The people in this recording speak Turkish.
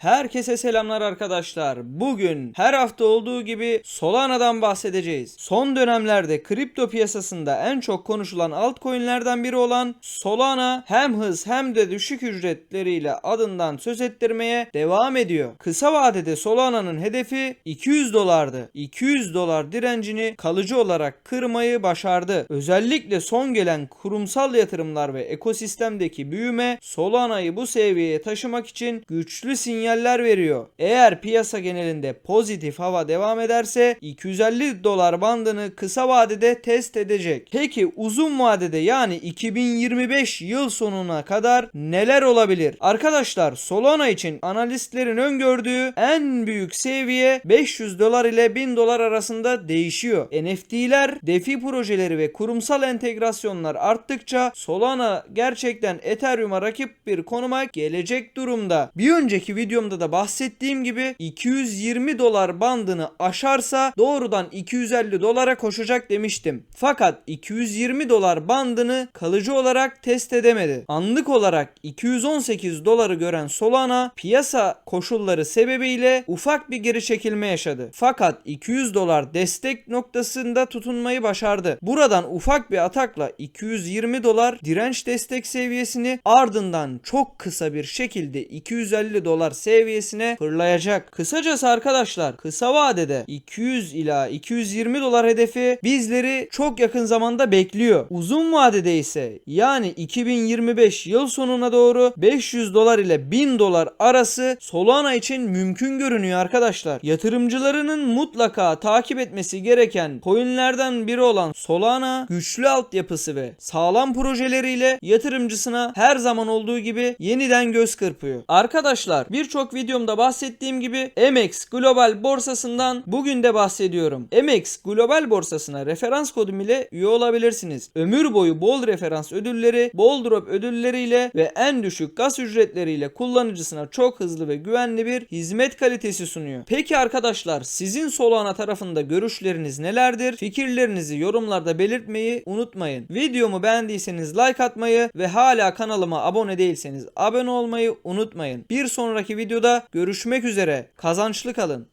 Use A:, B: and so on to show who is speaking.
A: Herkese selamlar arkadaşlar. Bugün her hafta olduğu gibi Solana'dan bahsedeceğiz. Son dönemlerde kripto piyasasında en çok konuşulan altcoin'lerden biri olan Solana hem hız hem de düşük ücretleriyle adından söz ettirmeye devam ediyor. Kısa vadede Solana'nın hedefi 200 dolardı. 200 dolar direncini kalıcı olarak kırmayı başardı. Özellikle son gelen kurumsal yatırımlar ve ekosistemdeki büyüme Solana'yı bu seviyeye taşımak için güçlü sinyaller veriyor. Eğer piyasa genelinde pozitif hava devam ederse 250 dolar bandını kısa vadede test edecek. Peki uzun vadede yani 2025 yıl sonuna kadar neler olabilir? Arkadaşlar Solana için analistlerin öngördüğü en büyük seviye 500 dolar ile 1000 dolar arasında değişiyor. NFT'ler, DeFi projeleri ve kurumsal entegrasyonlar arttıkça Solana gerçekten Ethereum'a rakip bir konuma gelecek durumda. Bir önceki videomda da bahsettiğim gibi 220 dolar bandını aşarsa doğrudan 250 dolara koşacak demiştim. Fakat 220 dolar bandını kalıcı olarak test edemedi. Anlık olarak 218 doları gören Solana piyasa koşulları sebebiyle ufak bir geri çekilme yaşadı. Fakat 200 dolar destek noktasında tutunmayı başardı. Buradan ufak bir atakla 220 dolar direnç destek seviyesini ardından çok kısa bir şekilde 250 dolar seviyesine fırlayacak. Kısacası arkadaşlar kısa vadede 200 ila 220 dolar hedefi bizleri çok yakın zamanda bekliyor. Uzun vadede ise yani 2025 yıl sonuna doğru 500 dolar ile 1000 dolar arası Solana için mümkün görünüyor arkadaşlar. Yatırımcılarının mutlaka takip etmesi gereken coinlerden biri olan Solana güçlü altyapısı ve sağlam projeleriyle yatırımcısına her zaman olduğu gibi yeniden göz kırpıyor. Arkadaşlar birçok videomda bahsettiğim gibi MX Global borsasından bugün de bahsediyorum. MX Global borsasına referans kodum ile üye olabilirsiniz. Ömür boyu bol referans ödülleri, bol drop ödülleriyle ve en düşük gaz ücretleriyle kullanıcısına çok hızlı ve güvenli bir hizmet kalitesi sunuyor. Peki arkadaşlar sizin Solana tarafında görüşleriniz nelerdir? Fikirlerinizi yorumlarda belirtmeyi unutmayın. Videomu beğendiyseniz like atmayı ve hala kanalıma abone değilseniz abone olmayı unutmayın. Bir sonraki videoda görüşmek üzere. Kazançlı kalın.